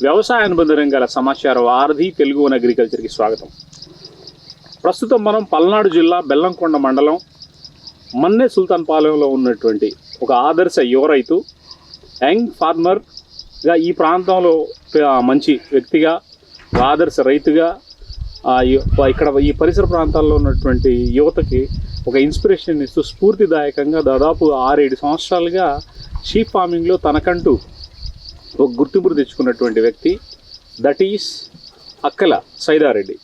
వ్యవసాయ అనుబంధ రంగాల సమాచారం ఆర్ధి తెలుగు వన్ అగ్రికల్చర్కి స్వాగతం. ప్రస్తుతం మనం పల్నాడు జిల్లా బెల్లంకొండ మండలం మన్నె సుల్తాన్ పాలెంలో ఉన్నటువంటి ఒక ఆదర్శ యువ రైతు యంగ్ ఫార్మర్గా ఈ ప్రాంతంలో మంచి వ్యక్తిగా ఆదర్శ రైతుగా ఇక్కడ ఈ పరిసర ప్రాంతాల్లో ఉన్నటువంటి యువతకి ఒక ఇన్స్పిరేషన్ ఇస్తూ స్ఫూర్తిదాయకంగా దాదాపు ఆరేడు సంవత్సరాలుగా షీప్ ఫార్మింగ్లో తనకంటూ ఒక గుర్తింపును తెచ్చుకున్నటువంటి వ్యక్తి. దట్ ఈస్ అక్కల సైదారెడ్డి.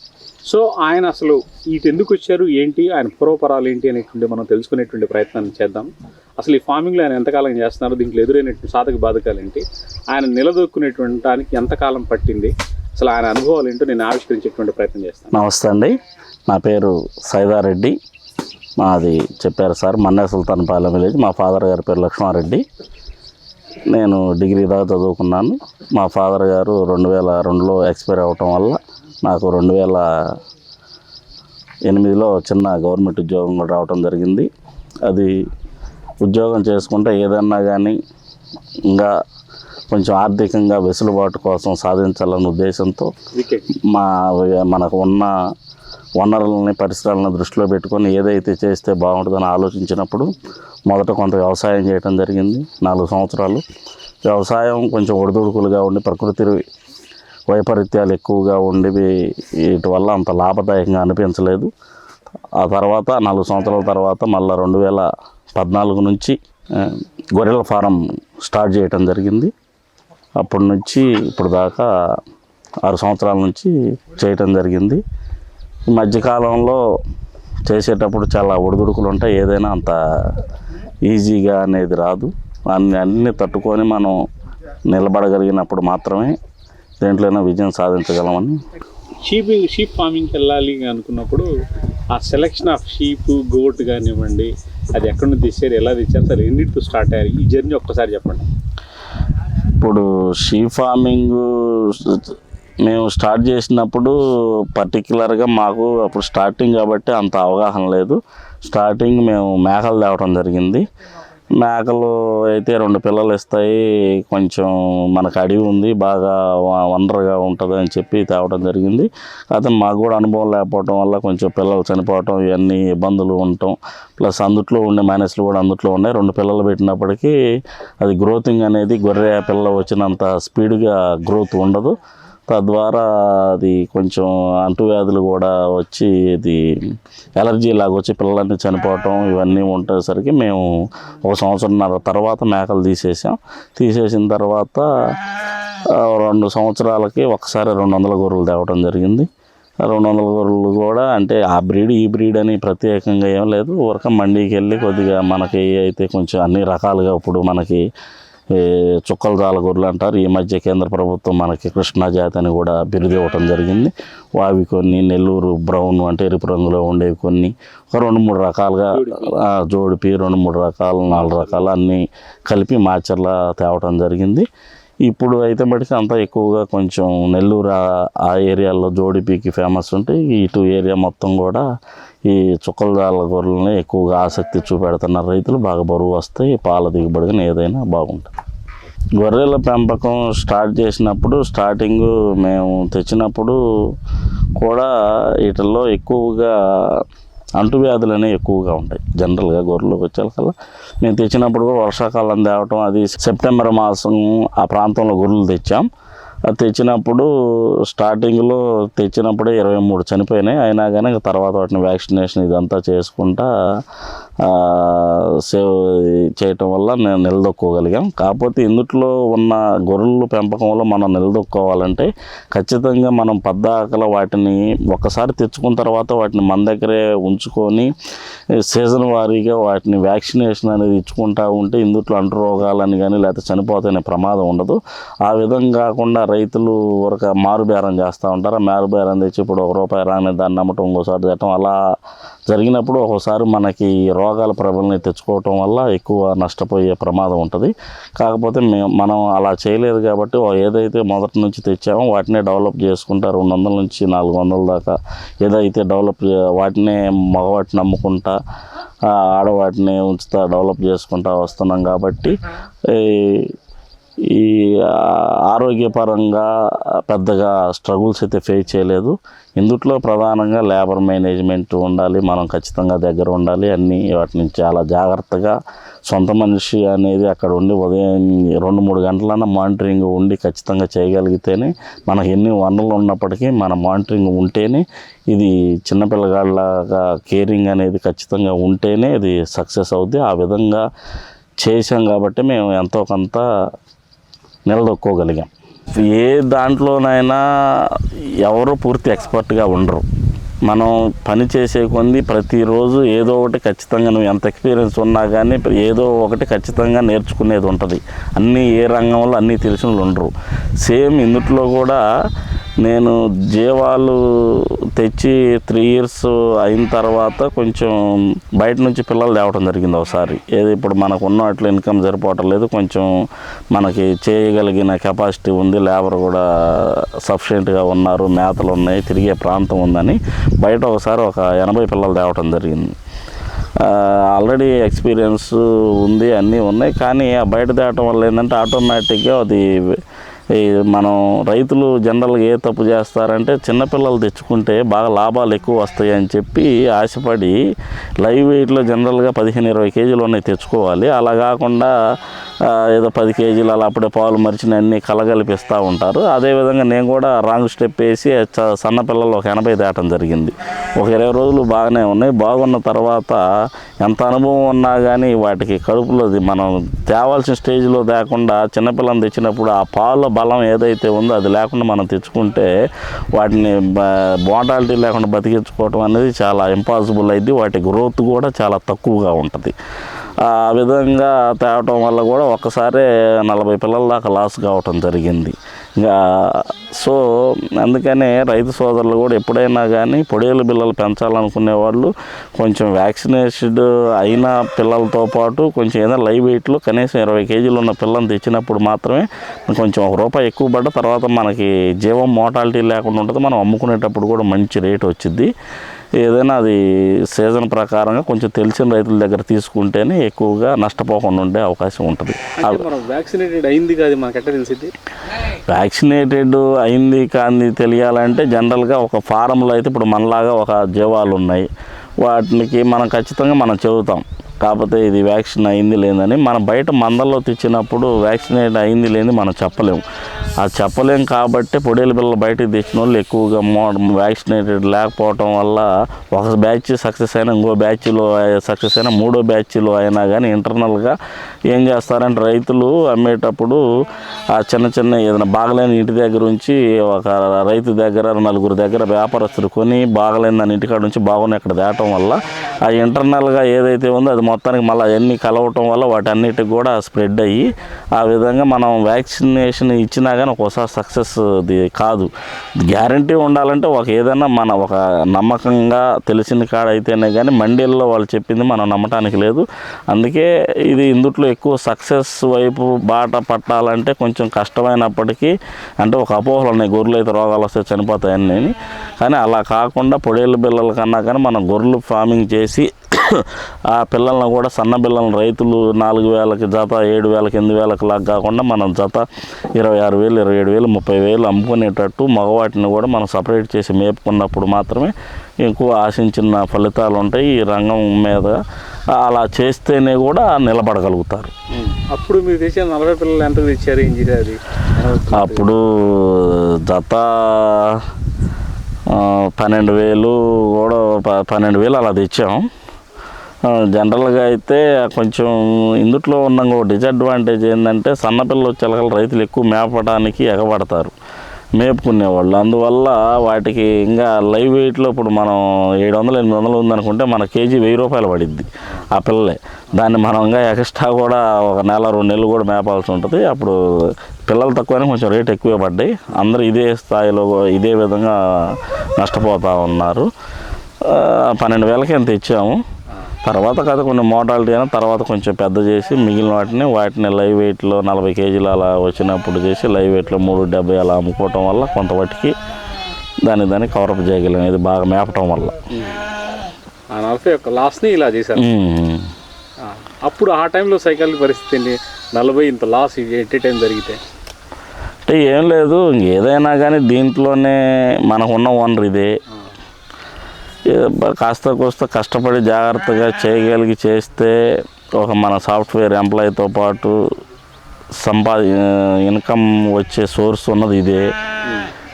సో ఆయన అసలు ఇటు ఎందుకు వచ్చారు? ఏంటి? ఆయన పూర్వపరాలు ఏంటి అనేటువంటి మనం తెలుసుకునేటువంటి ప్రయత్నం చేద్దాం. అసలు ఈ ఫార్మింగ్లో ఆయన ఎంతకాలం చేస్తున్నారు? దీంట్లో ఎదురైనటువంటి సాధక బాధకాలు ఏంటి? ఆయన నిలదొక్కునేటువంటి దానికి ఎంతకాలం పట్టింది? అసలు ఆయన అనుభవాలు ఏంటో నేను ఆవిష్కరించేటువంటి ప్రయత్నం చేస్తాను. నమస్తే అండి. నా పేరు సైదారెడ్డి. మాది చెప్పారు సార్ మన్నే సుల్తాన్పాలెం విలేజ్. మా ఫాదర్ గారి పేరు లక్ష్మారెడ్డి. నేను డిగ్రీ దాకా చదువుకున్నాను. మా ఫాదర్ గారు రెండు వేల రెండులో ఎక్స్పైర్ అవ్వటం వల్ల నాకు రెండు వేల ఎనిమిదిలో చిన్న గవర్నమెంట్ ఉద్యోగం కూడా రావటం జరిగింది. అది ఉద్యోగం చేసుకుంటే ఏదన్నా కానీ ఇంకా కొంచెం ఆర్థికంగా వెసులుబాటు కోసం సాధించాలన్న ఉద్దేశంతో మా మనకు ఉన్న వనరులని పరిసరాలను దృష్టిలో పెట్టుకొని ఏదైతే చేస్తే బాగుంటుందని ఆలోచించినప్పుడు మొదట కొంత వ్యవసాయం చేయడం జరిగింది. నాలుగు సంవత్సరాలు. వ్యవసాయం కొంచెం ఒడిదుడుకులుగా ఉండి ప్రకృతి వైపరీత్యాలు ఎక్కువగా ఉండి వీటి వల్ల అంత లాభదాయకంగా అనిపించలేదు. ఆ తర్వాత నాలుగు సంవత్సరాల తర్వాత మళ్ళీ రెండు వేల పద్నాలుగు నుంచి గొర్రెల ఫారం స్టార్ట్ చేయటం జరిగింది. అప్పటి నుంచి ఇప్పుడు దాకా ఆరు సంవత్సరాల నుంచి చేయటం జరిగింది. ఈ మధ్యకాలంలో చేసేటప్పుడు చాలా ఒడిదుడుకులు ఉంటాయి. ఏదైనా అంత ఈజీగా అనేది రాదు. అన్ని అన్ని తట్టుకొని మనం నిలబడగలిగినప్పుడు మాత్రమే దేంట్లోనైనా విజయం సాధించగలమని. షీప్ షీప్ ఫార్మింగ్కి వెళ్ళాలి అనుకున్నప్పుడు ఆ సెలెక్షన్ ఆఫ్ షీప్ గోట్ కానివ్వండి అది ఎక్కడి నుంచి తెచ్చారు ఎలా తెచ్చారు అసలు ఎన్నిటితో స్టార్ట్ అయ్యారు? ఈ జర్నీ ఒక్కసారి చెప్పండి. ఇప్పుడు షీ ఫార్మింగ్ మేము స్టార్ట్ చేసినప్పుడు పర్టికులర్గా మాకు అప్పుడు స్టార్టింగ్ కాబట్టి అంత అవగాహన లేదు. స్టార్టింగ్ మేము మేకలు తేవడం జరిగింది. మేకలు అయితే రెండు పిల్లలు ఇస్తాయి. కొంచెం మనకు అడవి ఉంది బాగా వండర్గా ఉంటుంది అని చెప్పి తేవడం జరిగింది. అయితే మాకు కూడా అనుభవం లేకపోవడం వల్ల కొంచెం పిల్లలు చనిపోవటం ఇవన్నీ ఇబ్బందులు ఉండటం ప్లస్ అందుట్లో ఉండే మైనస్లు కూడా అందుట్లో ఉన్నాయి. రెండు పిల్లలు పెట్టినప్పటికీ అది గ్రోతింగ్ అనేది గొర్రె పిల్ల వచ్చినంత స్పీడ్గా గ్రోత్ ఉండదు. తద్వారా అది కొంచెం అంటువ్యాధులు కూడా వచ్చి ఇది ఎలర్జీ లాగా వచ్చి పిల్లలన్నీ చనిపోవటం ఇవన్నీ ఉండేసరికి మేము ఒక సంవత్సరంన్నర తర్వాత మేకలు తీసేసాం. తీసేసిన తర్వాత రెండు సంవత్సరాలకి ఒకసారి రెండు వందల గొర్రెలు తేవటం జరిగింది. రెండు వందల గొర్రెలు కూడా అంటే ఆ బ్రీడ్ ఈ బ్రీడ్ అని ప్రత్యేకంగా ఏం లేదు. ఊరక మండీకి వెళ్ళి కొద్దిగా మనకి అయితే కొంచెం అన్ని రకాలుగా ఇప్పుడు మనకి చుక్కల జాల గొర్రెలు అంటారు. ఈ మధ్య కేంద్ర ప్రభుత్వం మనకి కృష్ణా జాతి అని కూడా బిరుదు ఇవ్వటం జరిగింది. అవి కొన్ని నెల్లూరు బ్రౌన్ అంటే ఎరుపు రంగులో ఉండేవి కొన్ని. ఒక రెండు మూడు రకాలుగా జోడిపి రెండు మూడు రకాలు నాలుగు రకాలు అన్నీ కలిపి మాచర్లా తేవటం జరిగింది. ఇప్పుడు అయితే మటుకు అంతా ఎక్కువగా కొంచెం నెల్లూరు ఆ- ఏరియాలో జోడిపీకి ఫేమస్ ఉంటే ఇటు ఏరియా మొత్తం కూడా ఈ చుక్కలదాల గొర్రెలని ఎక్కువగా ఆసక్తి చూపెడుతున్నారు రైతులు బాగా బరువు వస్తాయి పాల దిగుబడి కానీ ఏదైనా బాగుంటుంది. గొర్రెల పెంపకం స్టార్ట్ చేసినప్పుడు స్టార్టింగ్ మేము తెచ్చినప్పుడు కూడా వీటిల్లో ఎక్కువగా అంటువ్యాధులు అనేవి ఎక్కువగా ఉంటాయి. జనరల్గా గొర్రెలకు వచ్చేకల్లా మేము తెచ్చినప్పుడు కూడా వర్షాకాలం తేవటం అది సెప్టెంబర్ మాసం ఆ ప్రాంతంలో గొర్రెలు తెచ్చాం. తెచ్చినప్పుడు స్టార్టింగ్లో తెచ్చినప్పుడే ఇరవై మూడు చనిపోయినాయి. అయినా కానీ తర్వాత వాటిని వ్యాక్సినేషన్ ఇదంతా చేసుకుంటా సేవ్ చేయటం వల్ల నేను నిలదొక్కోగలిగాం. కాకపోతే ఇందుట్లో ఉన్న గొర్రెల పెంపకంలో మనం నిలదొక్కోవాలంటే ఖచ్చితంగా మనం పద్దాకల వాటిని ఒకసారి తెచ్చుకున్న తర్వాత వాటిని మన దగ్గరే ఉంచుకొని సీజన్ వారీగా వాటిని వ్యాక్సినేషన్ అనేది ఇచ్చుకుంటా ఉంటే ఇందుట్లో అంటు రోగాలని కానీ లేకపోతే చనిపోతాయనే ప్రమాదం ఉండదు. ఆ విధంగా కాకుండా రైతులు ఒక మారుబేరం చేస్తూ ఉంటారు. ఆ మారుబేరం తెచ్చి ఇప్పుడు ఒక రూపాయి రాని దాన్ని నమ్మటం ఇంకోసారి తిట్టడం అలా జరిగినప్పుడు ఒకసారి మనకి రోగాల ప్రబలని తెచ్చుకోవటం వల్ల ఎక్కువ నష్టపోయే ప్రమాదం ఉంటుంది. కాకపోతే మేము మనం అలా చేయలేదు కాబట్టి ఏదైతే మొదటి నుంచి తెచ్చామో వాటినే డెవలప్ చేసుకుంటా రెండు వందల నుంచి నాలుగు వందల దాకా ఏదైతే డెవలప్ వాటినే మగవాటిని నమ్ముకుంటా ఆడవాటిని ఉంచుతా డెవలప్ చేసుకుంటా వస్తున్నాం కాబట్టి ఈ ఆరోగ్యపరంగా పెద్దగా స్ట్రగుల్స్ అయితే ఫేస్ చేయలేదు. ఇందుట్లో ప్రధానంగా లేబర్ మేనేజ్మెంట్ ఉండాలి మనం ఖచ్చితంగా దగ్గర ఉండాలి అన్నీ వాటిని చాలా జాగ్రత్తగా సొంత మనిషి అనేది అక్కడ ఉండి ఉదయం రెండు మూడు గంటలన్నా మానిటరింగ్ ఉండి ఖచ్చితంగా చేయగలిగితేనే మనకు ఎన్ని వనరులు ఉన్నప్పటికీ మన మానిటరింగ్ ఉంటేనే ఇది చిన్నపిల్లగాళ్ళగా కేరింగ్ అనేది ఖచ్చితంగా ఉంటేనే ఇది సక్సెస్ అవుద్ది. ఆ విధంగా చేసాం కాబట్టి మేము ఎంతో కొంత నిలదొక్కోగలిగాం. ఏ దాంట్లోనైనా ఎవరు పూర్తి ఎక్స్పర్ట్గా ఉండరు. మనం పని చేసే కొంది ప్రతిరోజు ఏదో ఒకటి ఖచ్చితంగా నువ్వు ఎంత ఎక్స్పీరియన్స్ ఉన్నా కానీ ఏదో ఒకటి ఖచ్చితంగా నేర్చుకునేది ఉంటుంది. అన్నీ ఏ రంగంలో అన్నీ తెలిసిన వాళ్ళు ఉండరు. సేమ్ ఇందుట్లో కూడా నేను జీవాలు తెచ్చి త్రీ ఇయర్స్ అయిన తర్వాత కొంచెం బయట నుంచి పిల్లలు తేవటం జరిగింది ఒకసారి. ఏది ఇప్పుడు మనకు ఉన్న అట్లా ఇన్కమ్ సరిపోవటం లేదు. కొంచెం మనకి చేయగలిగిన కెపాసిటీ ఉంది. లేబర్ కూడా సఫిషియెంట్గా ఉన్నారు. మేతలు ఉన్నాయి. తిరిగే ప్రాంతం ఉందని బయట ఒకసారి ఒక ఎనభై పిల్లలు తేవటం జరిగింది. ఆల్రెడీ ఎక్స్పీరియన్స్ ఉంది. అన్నీ ఉన్నాయి. కానీ ఆ బయట తేవటం వల్ల ఏంటంటే ఆటోమేటిక్గా అది ఈ మనం రైతులు జనరల్గా ఏ తప్పు చేస్తారంటే చిన్నపిల్లలు తెచ్చుకుంటే బాగా లాభాలు ఎక్కువ వస్తాయి అని చెప్పి ఆశపడి లైవ్ వెయిట్లో జనరల్గా పదిహేను ఇరవై కేజీలు ఉన్నాయి తెచ్చుకోవాలి. అలా కాకుండా ఏదో పది కేజీలు అలా అప్పుడే పాలు మరిచిన అన్ని కలగలిపిస్తూ ఉంటారు. అదేవిధంగా నేను కూడా రాంగ్ స్టెప్ వేసి చ- ఒక ఎనభై దాటం జరిగింది. ఒక ఇరవై రోజులు బాగానే ఉన్నాయి. బాగున్న తర్వాత ఎంత అనుభవం ఉన్నా కానీ వాటికి కడుపులోది మనం తేవాల్సిన స్టేజ్లో లేకుండా చిన్నపిల్లని తెచ్చినప్పుడు ఆ పాల బలం ఏదైతే ఉందో అది లేకుండా మనం తెచ్చుకుంటే వాటిని మోటాలిటీ లేకుండా బతికించుకోవటం అనేది చాలా ఇంపాసిబుల్ అయింది వాటి గ్రోత్ కూడా చాలా తక్కువగా ఉంటుంది. ఆ విధంగా తేవటం వల్ల కూడా ఒక్కసారే నలభై పిల్లల దాకా లాస్ కావటం జరిగింది. ఇంకా సో అందుకనే రైతు సోదరులు కూడా ఎప్పుడైనా కానీ పొడేలు పిల్లలు పెంచాలనుకునే వాళ్ళు కొంచెం వ్యాక్సినేషన్ అయిన పిల్లలతో పాటు కొంచెం ఏదైనా లైవ్ వెయిట్లో కనీసం ఇరవై కేజీలు ఉన్న పిల్లని తెచ్చినప్పుడు మాత్రమే కొంచెం ఒక రూపాయి ఎక్కువ పడ్డ తర్వాత మనకి జీవం మోటాలిటీ లేకుండా ఉంటుంది. మనం అమ్ముకునేటప్పుడు కూడా మంచి రేట్ వచ్చింది ఏదైనా అది సీజన్ ప్రకారంగా కొంచెం తెలిసిన రైతుల దగ్గర తీసుకుంటేనే ఎక్కువగా నష్టపోకుండా ఉండే అవకాశం ఉంటుంది. వ్యాక్సినేటెడ్ అయింది కాదు మనకి ఎట్లా తెలిసింది? వ్యాక్సినేటెడ్ అయింది కాంది తెలియాలంటే జనరల్గా ఒక ఫారంలో అయితే ఇప్పుడు మనలాగా ఒక జీవాలు ఉన్నాయి. వాటికి మనం ఖచ్చితంగా మనం చెబుతాం. కాకపోతే ఇది వ్యాక్సిన్ అయింది లేదని మనం బయట మందల్లో తెచ్చినప్పుడు వ్యాక్సినేట్ అయింది లేని మనం చెప్పలేము. అది చెప్పలేం కాబట్టి పొడేలు పిల్లలు బయటకు తెచ్చిన వాళ్ళు ఎక్కువగా మో వ్యాక్సినేటెడ్ లేకపోవటం వల్ల ఒక బ్యాచ్ సక్సెస్ అయినా ఇంకో బ్యాచ్లో సక్సెస్ అయినా మూడో బ్యాచ్లో అయినా కానీ ఇంటర్నల్గా ఏం చేస్తారంటే రైతులు అమ్మేటప్పుడు ఆ చిన్న చిన్న ఏదైనా బాగలేని ఇంటి దగ్గర నుంచి ఒక రైతు దగ్గర నలుగురు దగ్గర వ్యాపారస్తులు కొని బాగలేని దాని ఇంటికాడ నుంచి బాగున్నాయి అక్కడ దాటం వల్ల ఆ ఇంటర్నల్గా ఏదైతే ఉందో అది మొత్తానికి మళ్ళీ అవన్నీ కలవటం వల్ల వాటన్నిటికి కూడా స్ప్రెడ్ అయ్యి ఆ విధంగా మనం వ్యాక్సినేషన్ ఇచ్చినా కానీ ఒక్కోసారి సక్సెస్ అది కాదు. గ్యారంటీ ఉండాలంటే ఒక ఏదైనా మన ఒక నమ్మకంగా తెలిసిన కాడ అయితేనే కానీ మండీల్లో వాళ్ళు చెప్పింది మనం నమ్మటానికి లేదు. అందుకే ఇది ఇందుట్లో ఎక్కువ సక్సెస్ వైపు బాట పట్టాలంటే కొంచెం కష్టమైనప్పటికీ అంటే ఒక అపోహలు ఉన్నాయి. గొర్రెలు అయితే రోగాలు వస్తే చనిపోతాయని. కానీ అలా కాకుండా పొడేళ్ళ పిల్లల కన్నా కానీ మనం గొర్రెలు ఫార్మింగ్ చేసి ఆ పిల్లలను కూడా సన్న పిల్లలను రైతులు నాలుగు వేలకి జత ఏడు వేలకి ఎనిమిది వేలకు లాగా కాకుండా మనం జత ఇరవై ఆరు వేలు ఇరవై ఏడు వేలు ముప్పై వేలు అమ్ముకునేటట్టు మగవాటిని కూడా మనం సపరేట్ చేసి మేపుకున్నప్పుడు మాత్రమే ఎక్కువ ఆశించిన ఫలితాలు ఉంటాయి. ఈ రంగం మీద అలా చేస్తేనే కూడా నిలబడగలుగుతారు. అప్పుడు మీరు తెచ్చిన నలభై పిల్లలు ఎంత తెచ్చారు ఏం అది? అప్పుడు జత పన్నెండు వేలు కూడా పన్నెండు వేలు అలా తెచ్చాం. ఆ, జనరల్గా అయితే కొంచెం ఇందుట్లో ఉన్న ఒక డిసడ్వాంటేజ్ ఏంటంటే సన్నపిల్లలు చిలకలు రైతులు ఎక్కువ మేపడానికి ఎగబడతారు మేపుకునేవాళ్ళు. అందువల్ల వాటికి ఇంకా లైవ్ వెయిట్లో ఇప్పుడు మనం ఏడు వందలు ఎనిమిది వందలు ఉందనుకుంటే మన కేజీ వెయ్యి రూపాయలు పడిద్ది ఆ పిల్లలే. దాన్ని మనం ఇంకా ఎక్స్ట్రా కూడా ఒక నెల రెండు నెలలు కూడా మేపాల్సి ఉంటుంది. అప్పుడు పిల్లలు తక్కువనే కొంచెం రేట్ ఎక్కువే పడ్డాయి. అందరూ ఇదే స్థాయిలో ఇదే విధంగా నష్టపోతూ ఉన్నారు. పన్నెండు వేలకి ఎంత ఇచ్చాము. తర్వాత కథ కొన్ని మోటాలిటీ అయినా తర్వాత కొంచెం పెద్ద చేసి మిగిలిన వాటిని వాటిని లైవ్ వెయిట్లో నలభై కేజీలు అలా వచ్చినప్పుడు చేసి లైవ్ వెయిట్లో మూడు డెబ్బై అలా అమ్ముకోవటం వల్ల కొంత వాటికి దాన్ని దాన్ని కవరప్ చేయగలం. ఇది బాగా మేపటం వల్ల. నలభై ఒక్క లాస్ట్ని ఇలా చేశారు. అప్పుడు ఆ టైంలో సైకిల్ పరిస్థితి నలభై ఇంత లాస్ ఎట్ ఏ టైం జరిగితే? అంటే ఏం లేదు ఏదైనా కానీ దీంట్లోనే మనకు ఉన్న వనరు ఇదే కాస్త కోస్త కష్టపడి జాగ్రత్తగా చేయగలిగి చేస్తే ఒక మన సాఫ్ట్వేర్ ఎంప్లాయీతో పాటు సంపా ఇన్కమ్ వచ్చే సోర్స్ ఉన్నది ఇదే.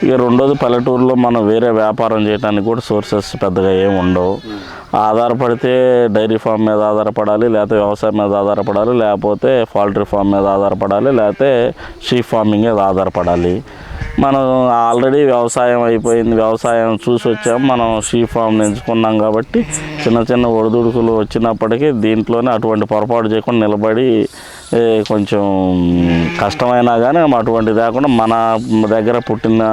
ఇక రెండోది పల్లెటూరులో మనం వేరే వ్యాపారం చేయడానికి కూడా సోర్సెస్ పెద్దగా ఏమి ఉండవు. ఆధారపడితే డైరీ ఫామ్ మీద ఆధారపడాలి లేకపోతే వ్యవసాయం మీద ఆధారపడాలి లేకపోతే పౌల్ట్రీ ఫామ్ మీద ఆధారపడాలి లేకపోతే షీప్ ఫార్మింగ్ మీద ఆధారపడాలి. మనం ఆల్రెడీ వ్యవసాయం అయిపోయింది. వ్యవసాయం చూసి వచ్చాం. మనం షీ ఫామ్ ఎంచుకున్నాం కాబట్టి చిన్న చిన్న ఒడిదుడుకులు వచ్చినప్పటికీ దీంట్లోనే అటువంటి పొరపాటు చేయకుండా నిలబడి కొంచెం కష్టమైనా కానీ అటువంటి కాకుండా మన దగ్గర పుట్టిన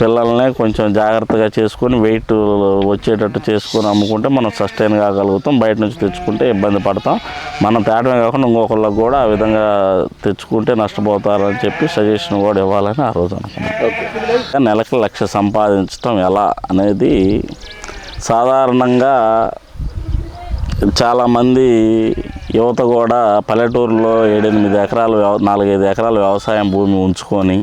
పిల్లల్ని కొంచెం జాగ్రత్తగా చేసుకొని వెయిట్ వచ్చేటట్టు చేసుకొని అమ్ముకుంటే మనం సస్టైన్ కాగలుగుతాం. బయట నుంచి తెచ్చుకుంటే ఇబ్బంది పడతాం. మనం తేటమే కాకుండా ఇంకొకళ్ళకి కూడా ఆ విధంగా తెచ్చుకుంటే నష్టపోతారని చెప్పి సజెషన్ కూడా ఇవ్వాలని ఆ రోజు అనుకున్నాం. నెలకు నెలకి లక్ష సంపాదించడం ఎలా అనేది సాధారణంగా చాలామంది యువత కూడా పల్లెటూరులో ఏడెనిమిది ఎకరాలు నాలుగైదు ఎకరాల వ్యవసాయం భూమి ఉంచుకొని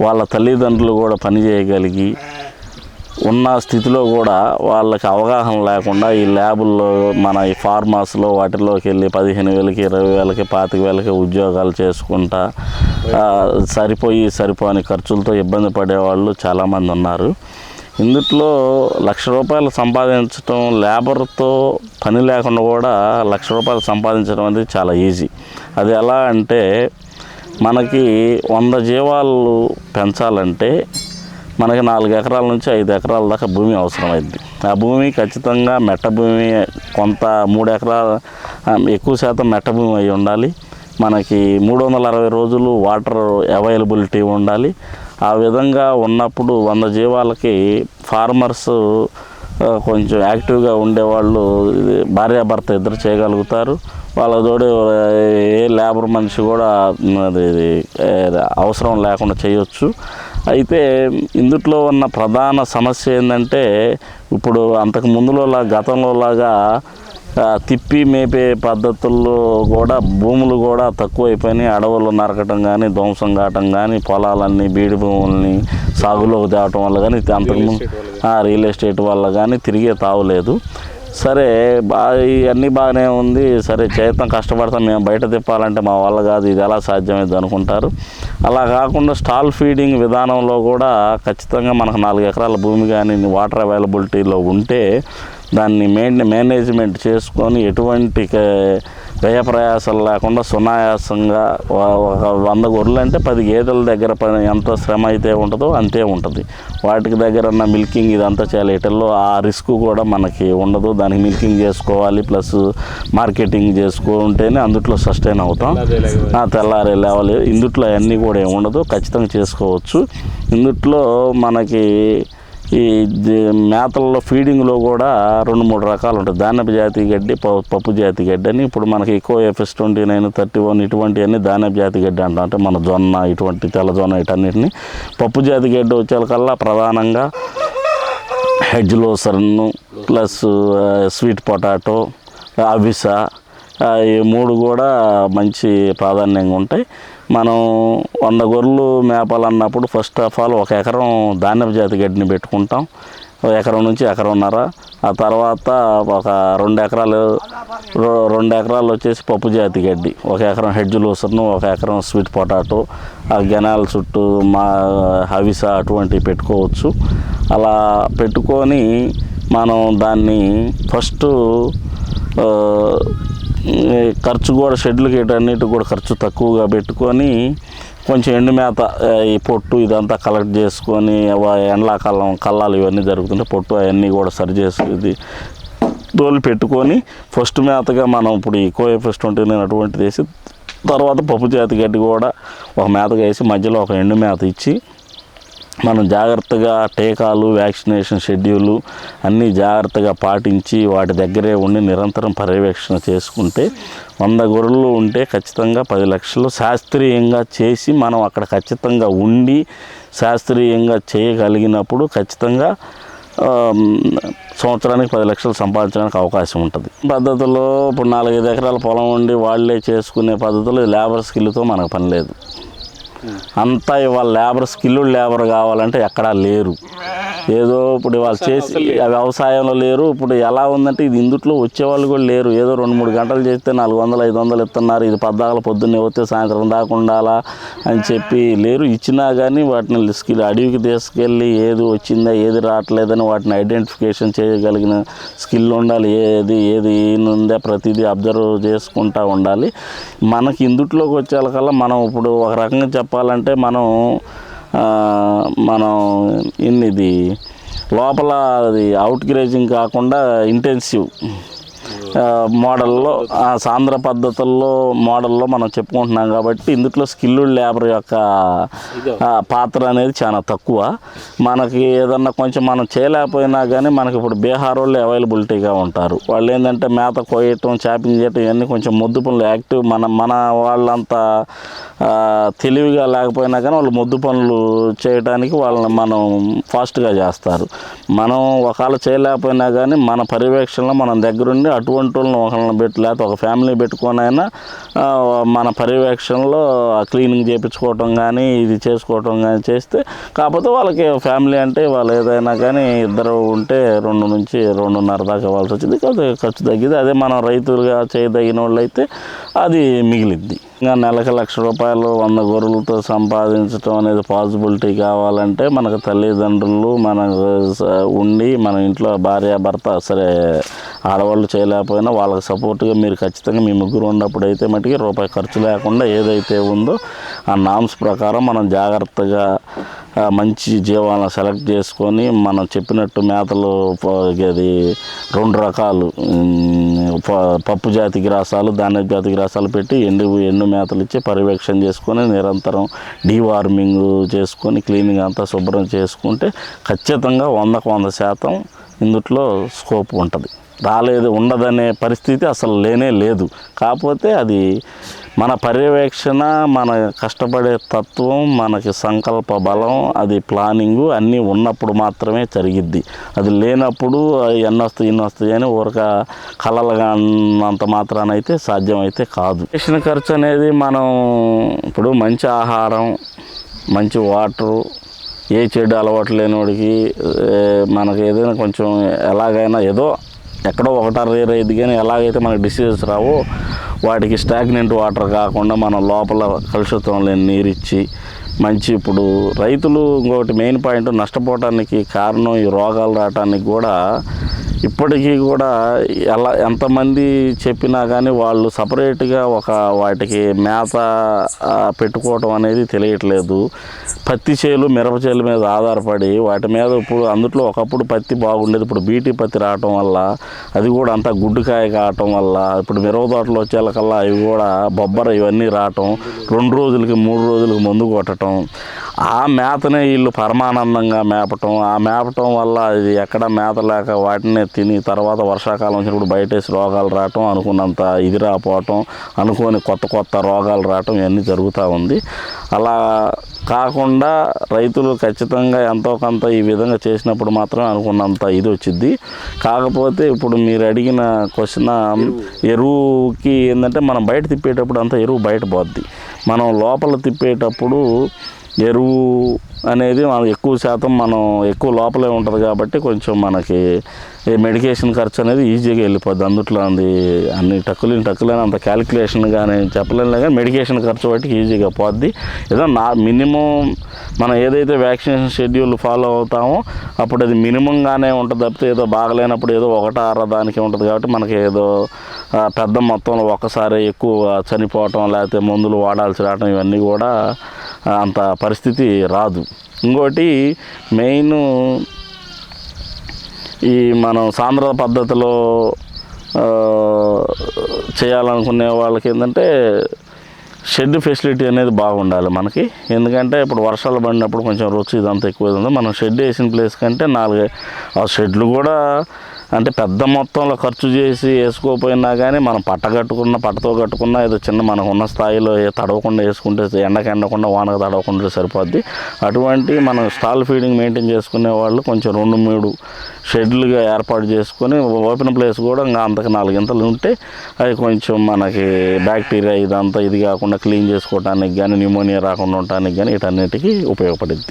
వాళ్ళ తల్లిదండ్రులు కూడా పని చేయగలిగి ఉన్న స్థితిలో కూడా వాళ్ళకి అవగాహన లేకుండా ఈ ల్యాబుల్లో మన ఈ ఫార్మాస్లో వాటిలోకి వెళ్ళి పదిహేను వేలకి ఇరవై వేలకి పాతిక వేలకి ఉద్యోగాలు చేసుకుంటా సరిపోయి సరిపోని ఖర్చులతో ఇబ్బంది పడేవాళ్ళు చాలామంది ఉన్నారు. ఇందుట్లో లక్ష రూపాయలు సంపాదించడం లేబర్తో పని లేకుండా కూడా లక్ష రూపాయలు సంపాదించడం అనేది చాలా ఈజీ. అది ఎలా అంటే మనకి వంద జీవాలు పెంచాలంటే మనకి నాలుగు ఎకరాల నుంచి ఐదు ఎకరాల దాకా భూమి అవసరమైంది ఆ భూమి ఖచ్చితంగా మెట్ట భూమి కొంత మూడు ఎకరాల ఎక్కువ శాతం మెట్ట భూమి అయి ఉండాలి. మనకి మూడు వందల అరవై రోజులు వాటర్ అవైలబిలిటీ ఉండాలి. ఆ విధంగా ఉన్నప్పుడు వంద జీవాలకి ఫార్మర్స్ కొంచెం యాక్టివ్గా ఉండేవాళ్ళు ఇది భార్యాభర్త ఇద్దరు చేయగలుగుతారు. వాళ్ళ తోడు ఏ లేబర్ మనిషి కూడా అది అవసరం లేకుండా చేయొచ్చు. అయితే ఇందుట్లో ఉన్న ప్రధాన సమస్య ఏంటంటే ఇప్పుడు అంతకు ముందులోలా గతంలోలాగా తిప్పి మేపే పద్ధతుల్లో కూడా భూములు కూడా తక్కువైపోయినాయి. అడవులు నరకటం కానీ ధ్వంసం కావటం కానీ పొలాలన్నీ బీడి భూముల్ని సాగులోకి తేవటం వల్ల కానీ అంతకుముందు రియల్ ఎస్టేట్ వల్ల కానీ తిరిగే తావులేదు సరే బా ఇవన్నీ బాగానే ఉంది. సరే చేతం కష్టపడతాం. మేము బయట తిప్పాలంటే మా వల్ల కాదు. ఇది ఎలా సాధ్యమైంది అనుకుంటారు. అలా కాకుండా స్టాల్ ఫీడింగ్ విధానంలో కూడా ఖచ్చితంగా మనకు నాలుగు ఎకరాల భూమి కానీ వాటర్ అవైలబిలిటీలో ఉంటే దాన్ని మెయిన్ మేనేజ్మెంట్ చేసుకొని ఎటువంటి వ్యయ ప్రయాసాలు లేకుండా సునాయాసంగా ఒక వంద గొర్రెలు అంటే పది గేదెల దగ్గర పని ఎంత శ్రమ అయితే ఉంటుందో అంతే ఉంటుంది. వాటికి దగ్గర ఉన్న మిల్కింగ్ ఇదంతా చాలా ఇటల్లో ఆ రిస్క్ కూడా మనకి ఉండదు. దానికి మిల్కింగ్ చేసుకోవాలి. ప్లస్ మార్కెటింగ్ చేసుకుంటేనే అందుట్లో సస్టైన్ అవుతాం. ఆ, తెల్లారి లేవాలి. ఇందుట్లో అవన్నీ కూడా ఏమి ఉండదు. ఖచ్చితంగా చేసుకోవచ్చు. ఇందుట్లో మనకి ఈ మేతల్లో ఫీడింగ్లో కూడా రెండు మూడు రకాలు ఉంటాయి ధాన్యపు జాతి గడ్డి పప్పు జాతి గడ్డి అని ఇప్పుడు మనకి ఎక్కువ FS twenty nine thirty one ఇటువంటివన్నీ ధాన్యపు జాతి గడ్డి అంటాం. అంటే మన జొన్న ఇటువంటి తెల్ల జొన్న ఇటన్నిటిని పప్పు జాతి గడ్డి వచ్చేకల్లా ప్రధానంగా హెడ్జ్ లోసర్ను ప్లస్ స్వీట్ పొటాటో అవిసా ఈ మూడు కూడా మంచి ప్రాధాన్యంగా ఉంటాయి. మనం వంద గొర్రెలు మేపాలన్నప్పుడు ఫస్ట్ ఆఫ్ ఆల్ ఒక ఎకరం ధాన్యపు జాతి గడ్డిని పెట్టుకుంటాం. ఒక ఎకరం నుంచి ఎకరంన్నర. ఆ తర్వాత ఒక రెండు ఎకరాలు రెండు ఎకరాలు వచ్చేసి పప్పు జాతి గడ్డి. ఒక ఎకరం హెడ్జ్ లూసర్ను ఒక ఎకరం స్వీట్ పొటాటో ఆ గెనాల చుట్టూ మా హవిస అటువంటివి పెట్టుకోవచ్చు. అలా పెట్టుకొని మనం దాన్ని ఫస్ట్ ఖర్చు కూడా షెడ్లకి వీటన్నిటి కూడా ఖర్చు తక్కువగా పెట్టుకొని కొంచెం ఎండు మేత ఈ పొట్టు ఇదంతా కలెక్ట్ చేసుకొని ఎండాకాలం కల్లాలు ఇవన్నీ జరుగుతుంటే పొట్టు అవన్నీ కూడా సరి చేసి తోలు పెట్టుకొని ఫస్ట్ మేతగా మనం ఇప్పుడు ఈ కోయ ఫస్ట్ ఉంటుంది అటువంటిది వేసి తర్వాత పప్పు జాతి గడ్డి కూడా ఒక మేతగా వేసి మధ్యలో ఒక ఎండు మేత ఇచ్చి మనం జాగ్రత్తగా టీకాలు వ్యాక్సినేషన్ షెడ్యూలు అన్నీ జాగ్రత్తగా పాటించి వాటి దగ్గరే ఉండి నిరంతరం పర్యవేక్షణ చేసుకుంటే వంద గొర్రెలు ఉంటే ఖచ్చితంగా పది లక్షలు శాస్త్రీయంగా చేసి మనం అక్కడ ఖచ్చితంగా ఉండి శాస్త్రీయంగా చేయగలిగినప్పుడు ఖచ్చితంగా సంవత్సరానికి పది లక్షలు సంపాదించడానికి అవకాశం ఉంటుంది. పద్ధతిలో ఇప్పుడు నాలుగైదు ఎకరాల పొలం ఉండి వాళ్ళే చేసుకునే పద్ధతిలో లేబర్ స్కిల్తో మనకు పని లేదు. అంతా ఇవాళ లేబర్ స్కిల్ లేబర్ కావాలంటే ఎక్కడా లేరు. ఏదో ఇప్పుడు వాళ్ళు చేసి వ్యవసాయంలో లేరు. ఇప్పుడు ఎలా ఉందంటే ఇది ఇందుట్లో వచ్చేవాళ్ళు కూడా లేరు. ఏదో రెండు మూడు గంటలు చేస్తే నాలుగు వందలు ఐదు వందలు ఇస్తున్నారు. ఇది పద్దాకల పొద్దున్నే వస్తే సాయంత్రం దాకా ఉండాలా అని చెప్పి లేరు. ఇచ్చినా కానీ వాటిని స్కిల్ అడవికి తీసుకెళ్ళి ఏది వచ్చిందా ఏది రావట్లేదని వాటిని ఐడెంటిఫికేషన్ చేయగలిగిన స్కిల్ ఉండాలి. ఏది ఏది ఉందా ప్రతిదీ అబ్జర్వ్ చేసుకుంటా ఉండాలి. మనకి ఇందుట్లోకి వచ్చేకల్లా మనం ఇప్పుడు ఒక రకంగా చెప్పాలంటే మనం మనం ఇన్నిది లోపల అది అవుట్ గ్రేజింగ్ కాకుండా ఇంటెన్సివ్ మోడల్లో సాంద్ర పద్ధతుల్లో మోడల్లో మనం చెప్పుకుంటున్నాం కాబట్టి ఇందులో స్కిల్డ్ లేబర్ యొక్క పాత్ర అనేది చాలా తక్కువ. మనకి ఏదన్నా కొంచెం మనం చేయలేకపోయినా కానీ మనకి ఇప్పుడు బీహార్ వాళ్ళు అవైలబిలిటీగా ఉంటారు. వాళ్ళు ఏంటంటే మేత కోయటం చాపింగ్ చేయటం ఇవన్నీ కొంచెం ముద్దు పనులు యాక్టివ్ మన మన వాళ్ళంతా తెలివిగా లేకపోయినా కానీ వాళ్ళు ముద్దు పనులు చేయడానికి వాళ్ళని మనం ఫాస్ట్గా చేస్తారు. మనం ఒకవేళ చేయలేకపోయినా కానీ మన పర్యవేక్షణలో మనం దగ్గరుండి అటువంటి వాళ్ళని ఒకళ్ళని పెట్టి లేకపోతే ఒక ఫ్యామిలీ పెట్టుకొని అయినా మన పర్యవేక్షణలో క్లీనింగ్ చేయించుకోవటం కానీ ఇది చేసుకోవటం కానీ చేస్తే కాకపోతే వాళ్ళకి ఫ్యామిలీ అంటే వాళ్ళు ఏదైనా కానీ ఇద్దరు ఉంటే రెండు నుంచి రెండున్నర దాకా ఇవ్వాల్సి వచ్చింది. కొద్దిగా ఖర్చు తగ్గింది అదే మనం రైతులుగా చేయదగిన వాళ్ళు అయితే అది మిగిలిద్ది. ఇంకా నెలకు లక్ష రూపాయలు వంద గొర్రెలతో సంపాదించడం అనేది పాసిబిలిటీ కావాలంటే మనకు తల్లిదండ్రులు మన స- ఉండి మన ఇంట్లో భార్య భర్త సరే ఆడవాళ్ళు చేయలేకపోయినా వాళ్ళకి సపోర్ట్గా మీరు ఖచ్చితంగా మీ ముగ్గురు ఉన్నప్పుడు అయితే మటుకి రూపాయి ఖర్చు లేకుండా ఏదైతే ఉందో ఆ నామ్స్ ప్రకారం మనం జాగ్రత్తగా మంచి జీవాలను సెలెక్ట్ చేసుకొని మనం చెప్పినట్టు మేతలు అది రెండు రకాలు పప్పు జాతి గ్రాసాలు ధాన్య జాతి గ్రాసాలు పెట్టి ఎండు ఎండు మేతలు ఇచ్చి పర్యవేక్షణ చేసుకొని నిరంతరం డీవార్మింగ్ చేసుకొని క్లీనింగ్ అంతా శుభ్రం చేసుకుంటే ఖచ్చితంగా వందకు వంద శాతం ఇందుట్లో స్కోప్ ఉంటుంది. రాలేదు ఉండదనే పరిస్థితి అసలు లేనే లేదు. కాకపోతే అది మన పర్యవేక్షణ మన కష్టపడే తత్వం మనకి సంకల్ప బలం అది ప్లానింగు అన్నీ ఉన్నప్పుడు మాత్రమే జరిగిద్ది. అది లేనప్పుడు ఎన్ని వస్తాయి ఇన్ని వస్తాయి అని ఊరక కలలుగా అన్నంత మాత్రాన అయితే సాధ్యమైతే కాదు. చేసిన ఖర్చు అనేది మనం ఇప్పుడు మంచి ఆహారం మంచి వాటరు ఏ చెడు అలవాటు లేనివాడికి మనకి ఏదైనా కొంచెం ఎలాగైనా ఏదో ఎక్కడో ఒకటారు రేర్ కానీ ఎలాగైతే మనకి డిసీజెస్ రావో వాటికి స్టాగ్నెంట్ వాటర్ కాకుండా మనం లోపల కలుషితం లేని నీరు ఇచ్చి మంచి ఇప్పుడు రైతులు ఇంకొకటి మెయిన్ పాయింట్ నష్టపోవటానికి కారణం ఈ రోగాలు రావటానికి కూడా ఇప్పటికీ కూడా ఎలా ఎంతమంది చెప్పినా కానీ వాళ్ళు సపరేట్గా ఒక వాటికి మేత పెట్టుకోవటం అనేది తెలియట్లేదు. పత్తి చేలు మిరప చేలు మీద ఆధారపడి వాటి మీద ఇప్పుడు అందుట్లో ఒకప్పుడు పత్తి బాగుండేది. ఇప్పుడు బీటీ పత్తి రావటం వల్ల అది కూడా అంతా గుడ్డుకాయ కావటం వల్ల ఇప్పుడు మిరప తోటలు వచ్చేలకల్లా అవి కూడా బొబ్బర ఇవన్నీ రావటం రెండు రోజులకి మూడు రోజులకి మందు కొట్టడం ఆ మేతనే వీళ్ళు పరమానందంగా మేపటం. ఆ మేపటం వల్ల ఇది ఎక్కడ మేత లేక వాటినే తిని తర్వాత వర్షాకాలం వచ్చినప్పుడు బయటేసి రోగాలు రావటం అనుకున్నంత ఇది రాపోవటం అనుకోని కొత్త కొత్త రోగాలు రావటం ఇవన్నీ జరుగుతూ ఉంది. అలా కాకుండా రైతులు ఖచ్చితంగా ఎంతో కొంత ఈ విధంగా చేసినప్పుడు మాత్రం అనుకున్నంత ఇది వచ్చింది కాకపోతే ఇప్పుడు మీరు అడిగిన క్వశ్చన్ ఎరువుకి ఏంటంటే మనం బయట తిప్పేటప్పుడు అంతా ఎరువు బయట పోద్ది. మనం లోపల తిప్పేటప్పుడు ఎరువు to అనేది మనం ఎక్కువ శాతం మనం ఎక్కువ లోపలే ఉంటుంది కాబట్టి కొంచెం మనకి ఈ మెడికేషన్ ఖర్చు అనేది ఈజీగా వెళ్ళిపోద్ది. అందుట్లో అది అన్ని టక్కులు టక్కులైన అంత క్యాలిక్యులేషన్ కానీ చెప్పలేను కానీ మెడికేషన్ ఖర్చు బట్టి ఈజీగా పోద్ది. ఏదో నా మినిమం మనం ఏదైతే వ్యాక్సినేషన్ షెడ్యూల్ ఫాలో అవుతామో అప్పుడు అది మినిమంగానే ఉంటుంది తప్పితే ఏదో బాగలేనప్పుడు ఏదో ఒకట దానికి ఉంటుంది కాబట్టి మనకి ఏదో పెద్ద మొత్తంలో ఒక్కసారి ఎక్కువ చనిపోవటం లేకపోతే మందులు వాడాల్సి రావటం ఇవన్నీ కూడా అంత పరిస్థితి రాదు. ఇంకోటి మెయిన్ ఈ మనం సాంద్ర పద్ధతిలో చేయాలనుకునే వాళ్ళకి ఏంటంటే షెడ్ ఫెసిలిటీ అనేది బాగుండాలి మనకి. ఎందుకంటే ఇప్పుడు వర్షాలు పడినప్పుడు కొంచెం రుచి ఇదంతా ఎక్కువ ఉంది మనం షెడ్ వేసిన ప్లేస్ కంటే నాలుగు ఆ షెడ్లు కూడా అంటే పెద్ద మొత్తంలో ఖర్చు చేసి వేసుకోకపోయినా కానీ మనం పట్ట కట్టుకున్న పట్టతో కట్టుకున్న ఏదో చిన్న మనకు ఉన్న స్థాయిలో తడవకుండా వేసుకుంటే ఎండకు ఎండకుండా వానకు తడవకుండా సరిపోద్ది. అటువంటి మనం స్టాల్ ఫీడింగ్ మెయింటైన్ చేసుకునే వాళ్ళు కొంచెం రెండు మూడు షెడ్లుగా ఏర్పాటు చేసుకొని ఓపెన్ ప్లేస్ కూడా ఇంకా అంతకు నాలుగింతలు ఉంటే అవి కొంచెం మనకి బ్యాక్టీరియా ఇదంతా ఇది కాకుండా క్లీన్ చేసుకోవడానికి కానీ న్యూమోనియా రాకుండా ఉండటానికి కానీ వీటన్నిటికీ ఉపయోగపడుద్ది.